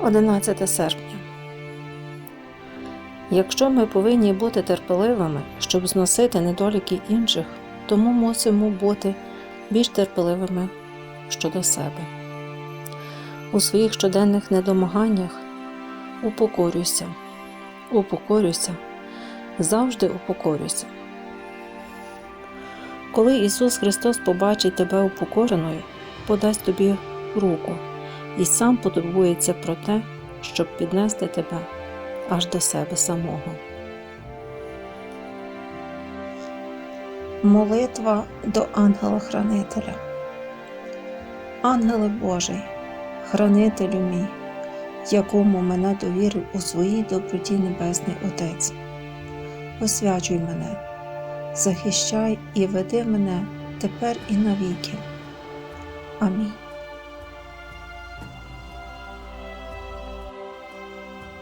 11 серпня. Якщо ми повинні бути терпеливими, щоб зносити недоліки інших, тому мусимо бути більш терпеливими щодо себе. У своїх щоденних недомаганнях упокорюйся, упокорюйся, завжди упокорюйся. Коли Ісус Христос побачить тебе упокореною, подасть тобі руку і сам потурбується про те, щоб піднести тебе аж до себе самого. Молитва до ангела-хранителя. Ангеле Божий, хранителю мій, якому мене довірив у своїй доброті Небесний Отець. Освячуй мене, захищай і веди мене тепер і навіки. Амінь.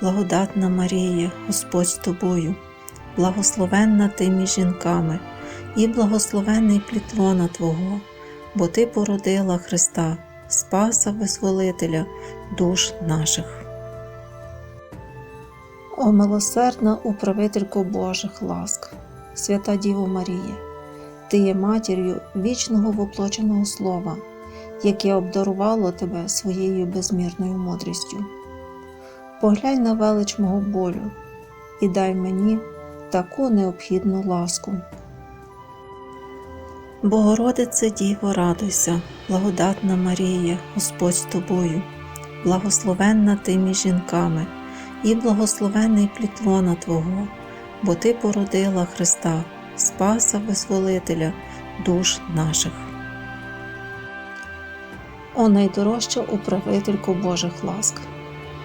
благодатна Марія, Господь з тобою, благословенна ти між жінками, і благословенний плітлона Твого, бо Ти породила Христа, Спаса Визволителя душ наших. О милосердна управителько Божих ласк, свята Діво Марія, Ти є матір'ю вічного воплоченого Слова, яке обдарувало тебе своєю безмірною мудрістю. Поглянь на велич мого болю і дай мені таку необхідну ласку. Богородице Діво, радуйся, благодатна Марія, Господь з тобою, благословенна ти між жінками, і благословенний плітлона Твого, бо Ти породила Христа, Спаса Визволителя душ наших. О найдорожча управителько Божих ласк,